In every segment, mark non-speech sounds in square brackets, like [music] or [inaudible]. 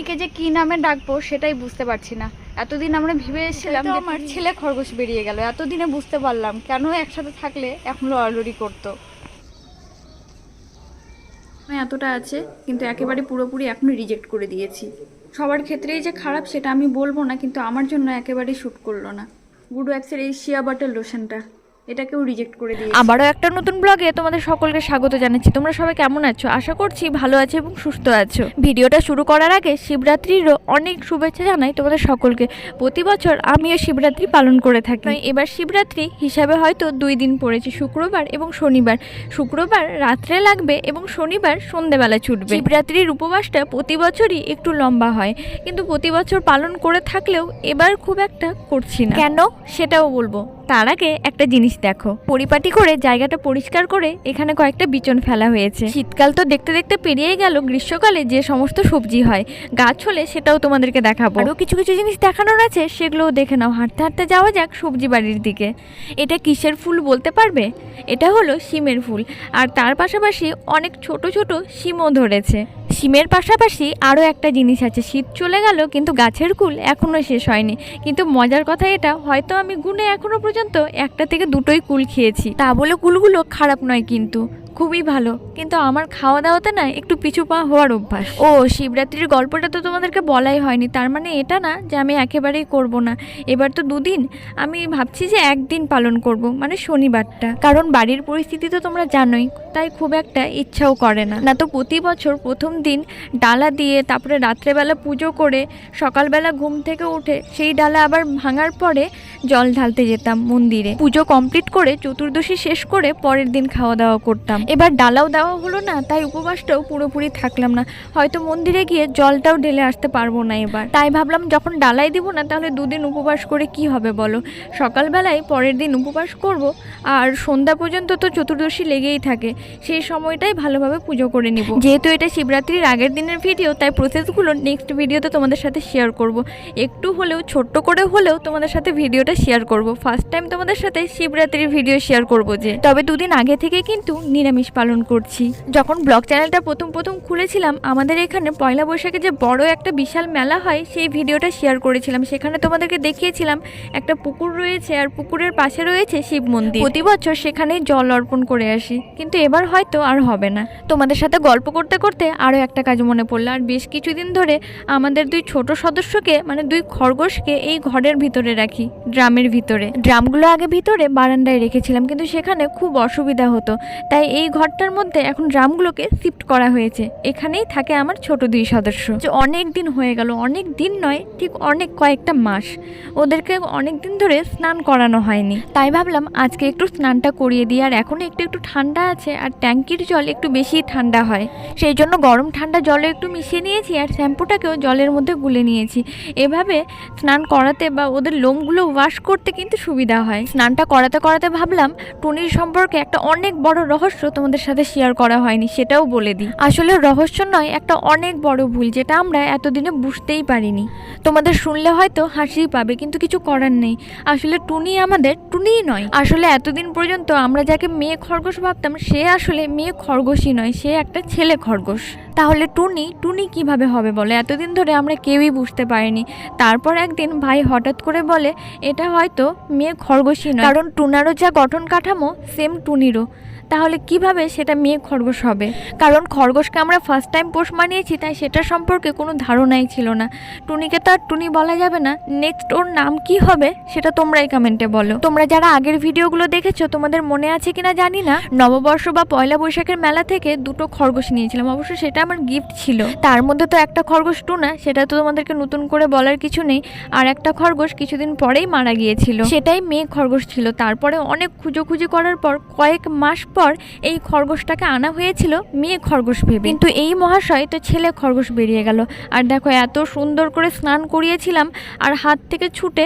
মেয়েকে যে কি নামে ডাকবো সেটাই বুঝতে পারছি না। এতদিন আমরা ভেবে এসেছিলাম যে আমার ছেলে খরগোশ বেরিয়ে গেল এতদিনে বুঝতে পারলাম কেন একসাথে থাকলে এখন লড়ালড়ি করতো। এতটা আছে কিন্তু একেবারে পুরোপুরি এখনও রিজেক্ট করে দিয়েছি। সবার ক্ষেত্রেই যে খারাপ সেটা আমি বলব না কিন্তু আমার জন্য একেবারেই শ্যুট করল না। গুড ওয়াক্সের এই শিয়া বাটার লোশনটা এটাকেও রিজেক্ট করে দিয়েছি। আবারও একটা নতুন ব্লগে তোমাদের সকলকে স্বাগত জানাচ্ছি। তোমরা সবাই কেমন আছো? আশা করছি ভালো আছো এবং সুস্থ আছো। ভিডিওটা শুরু করার আগে শিবরাত্রিরও অনেক শুভেচ্ছা জানাই তোমাদের সকলকে। প্রতি বছর আমিও শিবরাত্রি পালন করে থাকি। এবার শিবরাত্রি হিসাবে হয়তো দুই দিন পড়েছে শুক্রবার এবং শনিবার। শুক্রবার রাত্রে লাগবে এবং শনিবার সন্ধেবেলা ছুটবে। শিবরাত্রির উপবাসটা প্রতি বছরই একটু লম্বা হয় কিন্তু প্রতি বছর পালন করে থাকলেও এবার খুব একটা করছি না। কেন? সেটাও বলব। তার আগে একটা জিনিস দেখো। পরিপাটি করে জায়গাটা পরিষ্কার করে এখানে কয়েকটা বিচন ফেলা হয়েছে। শীতকাল তো দেখতে দেখতে পেরিয়ে গেল, গ্রীষ্মকালে যে সমস্ত সবজি হয়, গাছ হলে সেটাও তোমাদেরকে দেখাবো। আরও কিছু কিছু জিনিস দেখানোর আছে, সেগুলোও দেখে নাও। হাঁটতে হাঁটতে যাওয়া যাক সবজি বাড়ির দিকে। এটা কিসের ফুল বলতে পারবে? এটা হলো শিমের ফুল, আর তার পাশাপাশি অনেক ছোট ছোট শিমও ধরেছে। শিমের পাশাপাশি আরও একটা জিনিস আছে। শীত চলে গেল, কিন্তু গাছের কুল এখনও শেষ হয়নি। কিন্তু মজার কথা এটা, হয়তো আমি গুনে এখনও পর্যন্ত একটা থেকে দুটোই কুল খেয়েছি। তা বলে কুলগুলো খারাপ নয় কিন্তু। খুবই ভালো। কিন্তু আমার খাওয়া দাওয়াতে না একটু পিছু পা হওয়ার অভ্যাস। ও, শিবরাত্রির গল্পটা তো তোমাদেরকে বলাই হয়নি। তার মানে এটা না যে আমি একেবারেই করব না। এবার তো দুদিন আমি ভাবছি যে একদিন পালন করব মানে শনিবারটা। কারণ বাড়ির পরিস্থিতি তো তোমরা জানোই, তাই খুব একটা ইচ্ছাও করে না। না তো প্রতি বছর প্রথম দিন ডালা দিয়ে, তারপরে রাত্রেবেলা পুজো করে, সকালবেলা ঘুম থেকে উঠে সেই ডালা আবার ভাঙার পরে জল ঢালতে যেতাম মন্দিরে। পুজো কমপ্লিট করে চতুর্দশী শেষ করে পরের দিন খাওয়া দাওয়া করতাম। এবার ডালাও দেওয়া হলো না, তাই উপবাসটাও পুরোপুরি থাকলাম না। হয়তো মন্দিরে গিয়ে জলটাও ঢেলে আসতে পারব না এবার। তাই ভাবলাম যখন ডালাই দিব না, তাহলে দুদিন উপবাস করে কি হবে বলো? সকালবেলায় পরের দিন উপবাস করব, আর সন্ধ্যা পর্যন্ত তো চতুর্দশী লেগেই থাকে। সেই সময়টাই ভালোভাবে পুজো করে নিব। যেহেতু এটা শিবরাত্রির আগের দিনের ভিডিও, তাই প্রসেসগুলো নেক্সট ভিডিওতে তোমাদের সাথে শেয়ার করব। একটু হলেও, ছোট্ট করে হলেও তোমাদের সাথে ভিডিওটা শেয়ার করব। ফার্স্ট টাইম তোমাদের সাথে শিবরাত্রির ভিডিও শেয়ার করব যে। তবে দুদিন আগে থেকে কিন্তু নিরামিষ পালন করছি। যখন ব্লগ চ্যানেলটা প্রথম প্রথম খুলেছিলাম, আমাদের এখানে পয়লা বৈশাখে যে বড় একটা বিশাল মেলা হয়, সেই ভিডিওটা শেয়ার করেছিলাম। সেখানে তোমাদেরকে দেখিয়েছিলাম, একটা পুকুর রয়েছে আর পুকুরের পাশে রয়েছে শিব মন্দির। প্রতি বছর সেখানে জল অর্পণ করে আসি। কিন্তু এবার হয়তো আর হবে না। তোমাদের সাথে গল্প করতে করতে আরও একটা কাজ মনে পড়ল। আর বেশ কিছুদিন ধরে আমাদের দুই ছোট সদস্যকে মানে দুই খরগোশকে এই ঘরের ভিতরে রাখি ড্রামের ভিতরে। ড্রামগুলো আগে ভিতরে বারান্দায় রেখেছিলাম, কিন্তু সেখানে খুব অসুবিধা হতো। তাই এই ঘরটার মধ্যে এখন ড্রামগুলোকে শিফট করা হয়েছে। এখানেই থাকে আমার ছোট দুই সদস্য। যে অনেক দিন হয়ে গেল, অনেক দিন নয়, ঠিক অনেক কয়েকটা মাস। ওদেরকে অনেক দিন ধরে স্নান করানো হয়নি। তাই ভাবলাম আজকে একটু স্নানটা করিয়ে দিই, আর এখন একটু একটু ঠান্ডা আছে, আর ট্যাঙ্কির জল একটু বেশি ঠান্ডা হয়। সেই জন্য গরম ঠান্ডা জলে একটু মিশিয়ে নিয়েছি, আর শ্যাম্পুটাকেও জলের মধ্যে গুলে নিয়েছি। এভাবে স্নান করাতে বা ওদের লোমগুলো ওয়াশ করতে কিন্তু সুবিধা হয়। স্নানটা করাতে করাতে ভাবলাম টুনির সম্পর্কে একটা অনেক বড় রহস্য তোমাদের সাথে শেয়ার করা হয়নি, সেটাও বলে দিই। আসলে রহস্য নয়, একটা অনেক বড় ভুল যেটা আমরা এতদিনে বুঝতেই পারিনি। তোমাদের শুনলে হয়তো হাসিই পাবে, কিন্তু কিছু করার নেই। আসলে টুনি আমাদের টুনিই নয়। আসলে এতদিন পর্যন্ত আমরা যাকে মেয়ে খরগোশ ভাবতাম, সে আসলে মেয়ে খরগোশই নয়, সে একটা ছেলে খরগোশ। তাহলে টুনি টুনি কীভাবে হবে বলে? এতদিন ধরে আমরা কেউই বুঝতে পারিনি। তারপর একদিন ভাই হঠাৎ করে বলে, এটা হয়তো মেয়ে খরগোশই নয়। কারণ টুনারও যা গঠন কাঠামো সেম টুনিরও। তাহলে কীভাবে সেটা মেয়ে খরগোশ হবে? কারণ খরগোশকে আমরা ফার্স্ট টাইম পোষ মানিয়েছি, তাই সেটা সম্পর্কে কোনো ধারণাই ছিল না। টুনিকে তো আর টুনি বলা যাবে না। নেক্সট ওর নাম কি হবে, সেটা তোমরাই কমেন্টে বলো। তোমরা যারা আগের ভিডিওগুলো দেখেছ, তোমাদের মনে আছে কিনা জানি না। নববর্ষ বা পয়লা বৈশাখের মেলা থেকে দুটো খরগোশ নিয়েছিলাম। অবশ্য সেটা আমার গিফট ছিল। তার মধ্যে তো একটা খরগোশ টুনা, সেটা তো তোমাদেরকে নতুন করে বলার কিছু নেই। আর একটা খরগোশ কিছুদিন পরেই মারা গিয়েছিল। সেটাই মেয়ে খরগোশ ছিল। তারপরে অনেক খুঁজোখুঁজি করার পর কয়েক মাস পর এই খরগোশটাকে আনা হয়েছিল মেয়ে খরগোশ ভেবে। কিন্তু এই মহাশয় তো ছেলে খরগোশ বেরিয়ে গেল। আর দেখো, এত সুন্দর করে স্নান করিয়েছিলাম আর হাত থেকে ছুটে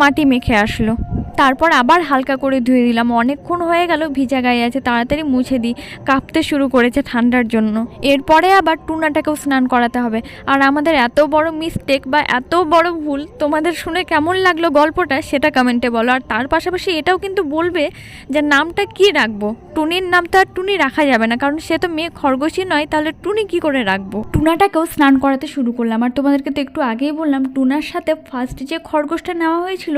মাটি মেখে আসলো। তারপর আবার হালকা করে ধুয়ে দিলাম। অনেকক্ষণ হয়ে গেল, ভিজা গায়ে আছে, তাড়াতাড়ি মুছে দিই। কাঁপতে শুরু করেছে ঠান্ডার জন্য। এরপরে আবার টুনাটাকেও স্নান করাতে হবে। আর আমাদের এত বড় মিস্টেক বা এত বড় ভুল, তোমাদের শুনে কেমন লাগল গল্পটা সেটা কমেন্টে বলো। আর তার পাশাপাশি এটাও কিন্তু বলবে যে নামটা কি রাখব? টুনির নাম তো আর টুনি রাখা যাবে না, কারণ সে তো মেয়ে খরগোশই নয়, তাহলে টুনি কি করে রাখব? টুনাটাকেও স্নান করাতে শুরু করলাম। আর তোমাদেরকে তো একটু আগেই বললাম, টুনার সাথে ফার্স্ট যে খরগোশটা নেওয়া হয়েছিল,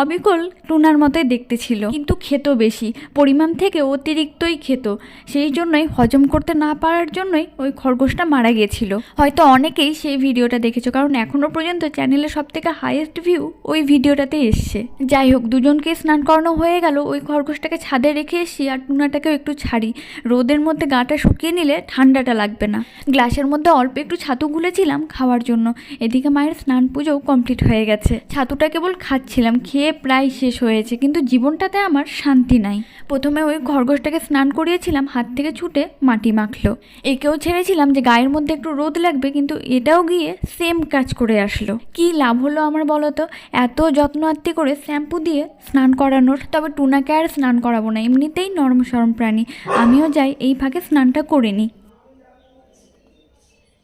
অবিকল টুনার মতোই দেখতে ছিল। কিন্তু খেত বেশি। পরিমাণ থেকে অতিরিক্তই খেত। সেই জন্যই হজম করতে না পারার জন্যই ওই খরগোশটা মারা গিয়েছিল। হয়তো অনেকেই সেই ভিডিওটা দেখেছ, কারণ এখনও পর্যন্ত চ্যানেলে সব থেকে হাইয়েস্ট ভিউ ওই ভিডিওটাতে এসছে। যাই হোক, দুজনকে স্নান করানো হয়ে গেল। ওই খরগোশটাকে ছাদে রেখে এসি আর টুনাটাকেও একটু ছাড়ি। রোদের মধ্যে গাটা শুকিয়ে নিলে ঠান্ডাটা লাগবে না। গ্লাসের মধ্যে অল্প একটু ছাতু গুলেছিলাম খাওয়ার জন্য। এদিকে মায়ের স্নান পুজোও কমপ্লিট হয়ে গেছে। ছাতুটা কেবল খাচ্ছিলাম, খেয়ে প্রায় শেষ হয়েছে, কিন্তু জীবনটাতে আমার শান্তি নাই। প্রথমে ওই খরগোশটাকে স্নান করিয়েছিলাম, হাত থেকে ছুটে মাটি মাখলো। একেও ছেড়েছিলাম যে গায়ের মধ্যে একটু রোদ লাগবে, কিন্তু এটাও গিয়ে সেম কাজ করে আসলো। কি লাভ হলো আমার বলো তো? এত যত্ন আত্মি করে শ্যাম্পু দিয়ে স্নান করানোর, তবে টুনাকে আর স্নান করাবো না, এমনিতেই নরম সরম প্রাণী। আমিও যাই, এই ফাঁকে স্নানটা করে নিই।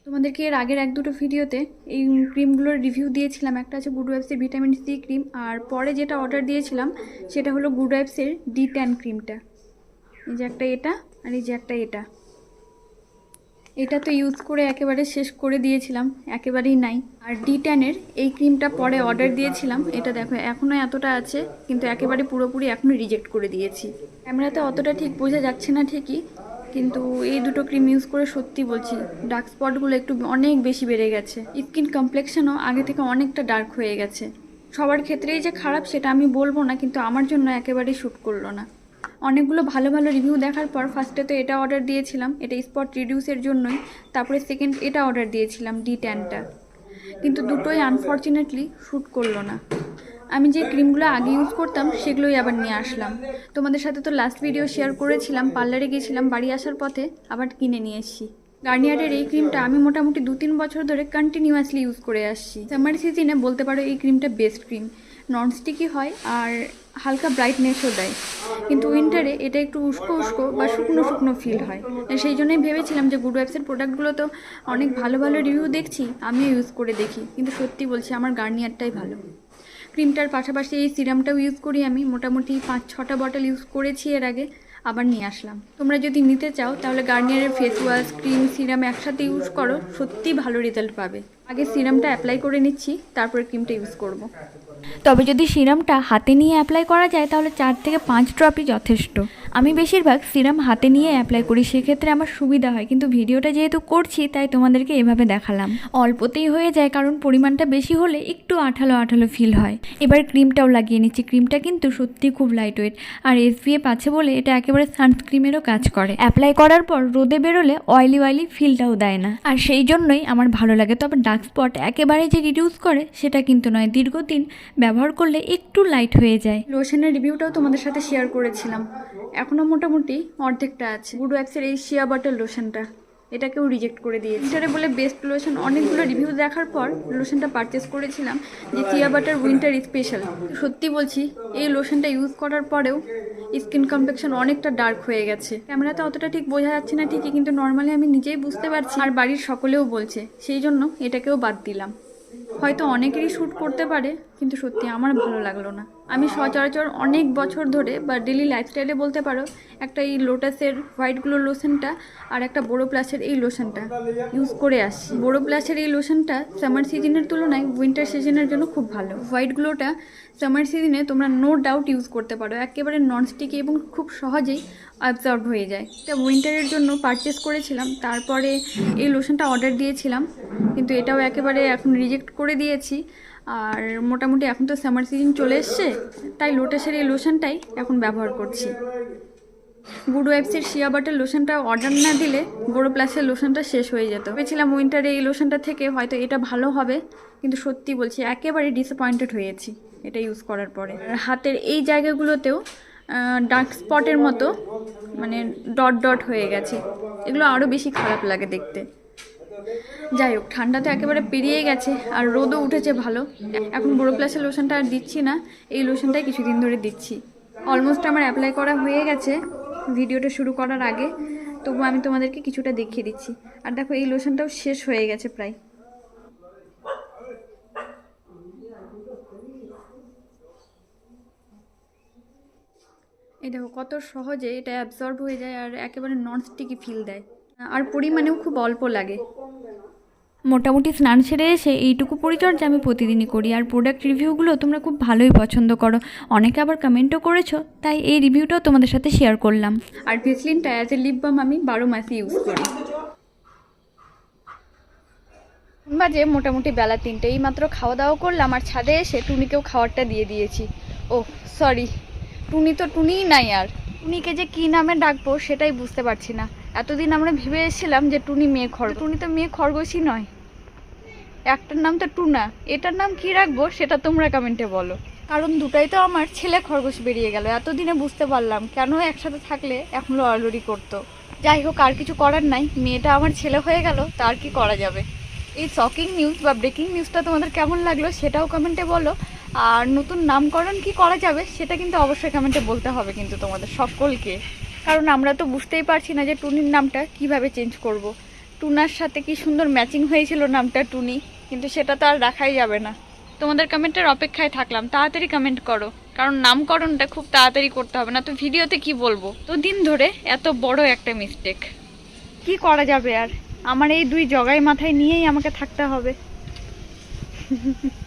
তোমাদেরকে এর আগের এক দুটো ভিডিওতে এই ক্রিমগুলোর রিভিউ দিয়েছিলাম। একটা আছে গুড ওয়েবসের ভিটামিন সি ক্রিম আর পরে যেটা অর্ডার দিয়েছিলাম সেটা হলো গুড ওয়েবসের ডি ট্যান ক্রিমটা এই যে একটা এটা আর এই যে একটা এটা। এটা তো ইউজ করে একেবারে শেষ করে দিয়েছিলাম, একেবারেই নাই। আর ডি ট্যানের এই ক্রিমটা পরে অর্ডার দিয়েছিলাম, এটা দেখো এখনও এতটা আছে, কিন্তু একেবারে পুরোপুরি এখনও রিজেক্ট করে দিয়েছি। ক্যামেরাতে অতটা ঠিক বোঝা যাচ্ছে না ঠিকই কিন্তু এই দুটো ক্রিম ইউজ করে সত্যি বলছি ডার্ক স্পটগুলো একটু অনেক বেশি বেড়ে গেছে। স্কিন কমপ্লেকশনও আগে থেকে অনেকটা ডার্ক হয়ে গেছে। সবার ক্ষেত্রেই যে খারাপ সেটা আমি বলব না, কিন্তু আমার জন্য একেবারেই শ্যুট করল না। অনেকগুলো ভালো ভালো রিভিউ দেখার পর ফার্স্টে তো এটা অর্ডার দিয়েছিলাম, এটা স্পট রিডিউসের জন্যই, তারপরে সেকেন্ড এটা অর্ডার দিয়েছিলাম ডি ট্যানটা কিন্তু দুটোই আনফর্চুনেটলি শ্যুট করল না। আমি যে ক্রিমগুলো আগে ইউজ করতাম, সেগুলোই আবার নিয়ে আসলাম। তোমাদের সাথে তো লাস্ট ভিডিও শেয়ার করেছিলাম, পার্লারে গিয়েছিলাম বাড়ি আসার পথে আবার কিনে নিয়ে এসেছি। গার্নিয়ারের এই ক্রিমটা আমি মোটামুটি দু তিন বছর ধরে কন্টিনিউয়াসলি ইউজ করে আসছি। সামার সিজনে বলতে পারো এই ক্রিমটা বেস্ট ক্রিম ননস্টিকি হয় আর হালকা ব্রাইটনেসও দেয়। কিন্তু উইন্টারে এটা একটু উস্কো উস্কো বা শুকনো শুকনো ফিল হয়। সেই জন্যই ভেবেছিলাম যে গুড ওয়েবসের প্রোডাক্টগুলো তো অনেক ভালো ভালো রিভিউ দেখছি, আমিও ইউজ করে দেখি। কিন্তু সত্যি বলছি, আমার গার্নিয়ারটাই ভালো। ক্রিমটার পাশাপাশি এই সিরামটাও ইউজ করি আমি। মোটামুটি পাঁচ, ছটা বটল ইউজ করেছি এর আগে, আবার নিয়ে আসলাম। তোমরা যদি নিতে চাও, তাহলে গার্নিয়ারের ফেস ওয়াশ ক্রিম সিরাম একসাথে ইউজ করো সত্যি ভালো রেজাল্ট পাবে। আগে সিরামটা অ্যাপ্লাই করে নিচ্ছি, তারপরে ক্রিমটা ইউজ করব। তবে যদি সিরামটা হাতে নিয়ে অ্যাপ্লাই করা যায়, তাহলে চার থেকে পাঁচ ড্রপই যথেষ্ট। আমি বেশিরভাগ সিরাম হাতে নিয়ে অ্যাপ্লাই করি, সেক্ষেত্রে আমার সুবিধা হয়। কিন্তু ভিডিওটা যেহেতু করছি, তাই তোমাদেরকে এভাবে দেখালাম। অল্পতেই হয়ে যায়, কারণ পরিমাণটা বেশি হলে একটু আঠালো আঠালো ফিল হয়। এবার ক্রিমটাও লাগিয়ে নিচ্ছি। ক্রিমটা কিন্তু সত্যি খুব লাইট ওয়েট আর এসপিএফ আছে বলে এটা একেবারে সানস্ক্রিমেরও কাজ করে। অ্যাপ্লাই করার পর রোদে বেরোলে অয়েলি অয়েলি ফিলটাও দেয় না। আর সেই জন্যই আমার ভালো লাগে। তবে ডার্ক স্পট একেবারে যে রিডিউস করে, সেটা কিন্তু নয়। দীর্ঘদিন ব্যবহার করলে একটু লাইট হয়ে যায়। লোশনের রিভিউটাও তোমাদের সাথে শেয়ার করেছিলাম। এখনও মোটামুটি অর্ধেকটা আছে। গুড ওয়াইপসের এই শিয়া বাটার লোশনটা এটাকেও রিজেক্ট করে দিয়েছে। এটারে বলে বেস্ট লোশন অনেকগুলো রিভিউ দেখার পর লোশনটা পারচেস করেছিলাম, যে চিয়া বাটার উইন্টার স্পেশাল সত্যি বলছি, এই লোশনটা ইউজ করার পরেও স্কিন কমপ্লেকশন অনেকটা ডার্ক হয়ে গেছে। ক্যামেরাতে অতটা ঠিক বোঝা যাচ্ছে না ঠিকই, কিন্তু নর্মালি আমি নিজেই বুঝতে পারছি। আর বাড়ির সকলেও বলছে, সেই জন্য এটাকেও বাদ দিলাম। হয়তো অনেকেরই শ্যুট করতে পারে কিন্তু সত্যি আমার ভালো লাগল না। আমি সচরাচর অনেক বছর ধরে বা ডেলি লাইফস্টাইলে বলতে পারো, একটা এই লোটাসের হোয়াইট গ্লো লোশনটা আর একটা বড়ো প্লাসের এই লোশনটা ইউজ করে আসছি। বড়ো প্লাসের এই লোশনটা সামার সিজনের তুলনায় উইন্টার সিজনের জন্য খুব ভালো। হোয়াইট গ্লোটা সামার সিজনে তোমরা নো ডাউট ইউজ করতে পারো। একেবারে ননস্টিকি এবং খুব সহজেই অ্যাবজর্ব হয়ে যায়। এটা উইন্টারের জন্য পারচেস করেছিলাম, তারপরে এই লোশনটা অর্ডার দিয়েছিলাম, কিন্তু এটাও একেবারে এখন রিজেক্ট করে দিয়েছি। আর মোটামুটি এখন তো সামার সিজন চলে এসছে, তাই লোটাসের এই লোশনটাই এখন ব্যবহার করছি। গুড ওয়েবসের শিয়া বাটার লোশনটা অর্ডার না দিলে বড়ো প্লাসের লোশনটা শেষ হয়ে যেত। ভেবেছিলাম উইন্টারে এই লোশনটা থেকে হয়তো এটা ভালো হবে, কিন্তু সত্যি বলছি একেবারে ডিসঅ্যাপয়েন্টেড হয়েছি এটা ইউজ করার পরে। হাতের এই জায়গাগুলোতেও ডার্ক স্পটের মতো মানে ডট ডট হয়ে গেছে। এগুলো আরও বেশি খারাপ লাগে দেখতে। যাই হোক, ঠান্ডা তো একেবারে পেরিয়ে গেছে আর রোদও উঠেছে ভালো। এখন বুড়ো প্লাসের লোশনটা আর দিচ্ছি না, এই লোশনটাই কিছুদিন ধরে দিচ্ছি। অলমোস্ট আমার অ্যাপ্লাই করা হয়ে গেছে, ভিডিওটা শুরু করার আগে, তবু আমি তোমাদেরকে কিছুটা দেখিয়ে দিচ্ছি। আর দেখো, এই লোশনটাও শেষ হয়ে গেছে প্রায়। এই দেখো, কত সহজে এটা অ্যাবজর্ব হয়ে যায় আর একেবারে নন স্টিকি ফিল দেয়। আর পরিমাণেও খুব অল্প লাগে। মোটামুটি স্নান সেরে এসে এইটুকু পরিচর্যা আমি প্রতিদিনই করি। আর প্রোডাক্ট রিভিউগুলো তোমরা খুব ভালোই পছন্দ করো। অনেকে আবার কমেন্টও করেছ তাই এই রিভিউটাও তোমাদের সাথে শেয়ার করলাম। আর ভেসলিনটা অ্যাজ এ লিপ বাম আমি বারো মাসই ইউজ করি। বাজে মোটামুটি বেলা তিনটে। এই মাত্র খাওয়া দাওয়া করলাম আর ছাদে এসে টুনিকেও খাবারটা দিয়ে দিয়েছি। ও সরি টুনি তো টুনিই নাই আর। টুনিকে যে কী নামে ডাকবো সেটাই বুঝতে পারছি না। এতদিন আমরা ভেবে এসেছিলাম যে টুনি মেয়ে খরগোশ টুনি তো মেয়ে খরগোশই নয়। একটার নাম তো টুনা। এটার নাম কি রাখব সেটা তোমরা কমেন্টে বলো। কারণ দুটাই তো আমার ছেলে খরগোশ বেরিয়ে গেল। এতদিনে বুঝতে পারলাম কেন একসাথে থাকলে এখন লড়ালড়ি করতো। যাই হোক আর কিছু করার নাই। মেয়েটা আমার ছেলে হয়ে গেল তার কি করা যাবে? এই শকিং নিউজ বা ব্রেকিং নিউজটা তোমাদের কেমন লাগল সেটাও কমেন্টে বলো। আর নতুন নামকরণ কি করা যাবে সেটা কিন্তু অবশ্যই কমেন্টে বলতে হবে কিন্তু তোমাদের সকলকে। কারণ আমরা তো বুঝতেই পারছি না যে টুনির নামটা কীভাবে চেঞ্জ করব। টুনার সাথে কি সুন্দর ম্যাচিং হয়েছিল নামটা টুনি, কিন্তু সেটা তো আর রাখাই যাবে না। তোমাদের কমেন্টের অপেক্ষায় থাকলাম, তাড়াতাড়ি কমেন্ট করো, কারণ নামকরণটা খুব তাড়াতাড়ি করতে হবে, না তো ভিডিওতে কি বলব? তো দিন ধরে এত বড় একটা মিস্টেক কি করা যাবে আর? আমার এই দুই জগাই মাথায় নিয়েই আমাকে থাকতে হবে। [laughs]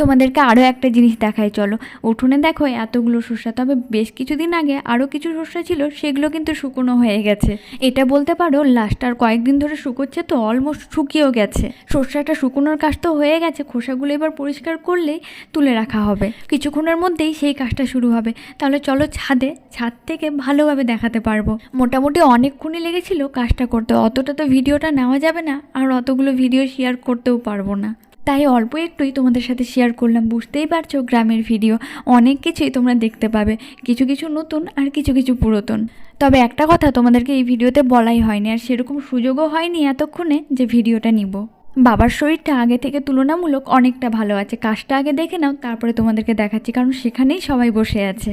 তোমাদেরকে আরও একটা জিনিস দেখাই, চলো। উঠোনে দেখো এতগুলো শস্য তবে বেশ কিছুদিন আগে আরও কিছু শস্য ছিল, সেগুলো কিন্তু শুকনো হয়ে গেছে। এটা বলতে পারো লাস্ট আর কয়েকদিন ধরে শুকোচ্ছে তো অলমোস্ট শুকিয়েও গেছে। শস্যটা শুকনোর কাজ তো হয়ে গেছে, খোসাগুলো এবার পরিষ্কার করলেই তুলে রাখা হবে। কিছুক্ষণের মধ্যেই সেই কাজটা শুরু হবে। তাহলে চলো ছাদে, ছাদ থেকে ভালোভাবে দেখাতে পারব। মোটামুটি অনেকক্ষণই লেগেছিল কাজটা করতে, অতটা তো ভিডিওটা নেওয়া যাবে না, আর অতগুলো ভিডিও শেয়ার করতেও পারব না। তাই অল্প একটুই তোমাদের সাথে শেয়ার করলাম। বুঝতেই পারছ গ্রামের ভিডিও অনেক কিছুই তোমরা দেখতে পাবে। কিছু কিছু নতুন আর কিছু কিছু পুরাতন। তবে একটা কথা তোমাদেরকে এই ভিডিওতে বলাই হয়নি, আর সেরকম সুযোগও হয়নি এতক্ষণে যে ভিডিওটা নিব। বাবার শরীরটা আগে থেকে তুলনামূলক অনেকটা ভালো আছে। কাজটা আগে দেখে নাও, তারপরে তোমাদেরকে দেখাচ্ছি, কারণ সেখানেই সবাই বসে আছে।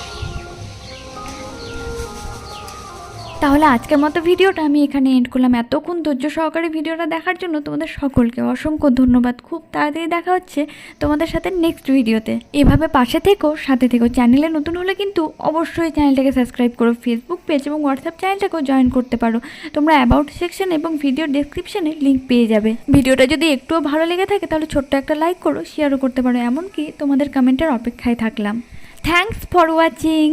তাহলে আজকের মতো ভিডিওটা আমি এখানে এন্ড করলাম। এতক্ষণ ধৈর্য সহকারে ভিডিওটা দেখার জন্য তোমাদের সকলকে অসংখ্য ধন্যবাদ। খুব তাড়াতাড়ি দেখা হচ্ছে তোমাদের সাথে নেক্সট ভিডিওতে। এভাবে পাশে থেকো, সাথে থেকো। চ্যানেলে নতুন হলে কিন্তু অবশ্যই চ্যানেলটাকে সাবস্ক্রাইব করো। ফেসবুক পেজ এবং হোয়াটসঅ্যাপ চ্যানেলটাকেও জয়েন করতে পারো। তোমরা অ্যাবাউট সেকশন এবং ভিডিও ডেসক্রিপশনে লিঙ্ক পেয়ে যাবে। ভিডিওটা যদি একটুও ভালো লেগে থাকে, তাহলে ছোট্ট একটা লাইক করো শেয়ারও করতে পারো। এমনকি তোমাদের কমেন্টের অপেক্ষায় থাকলাম। Thanks for watching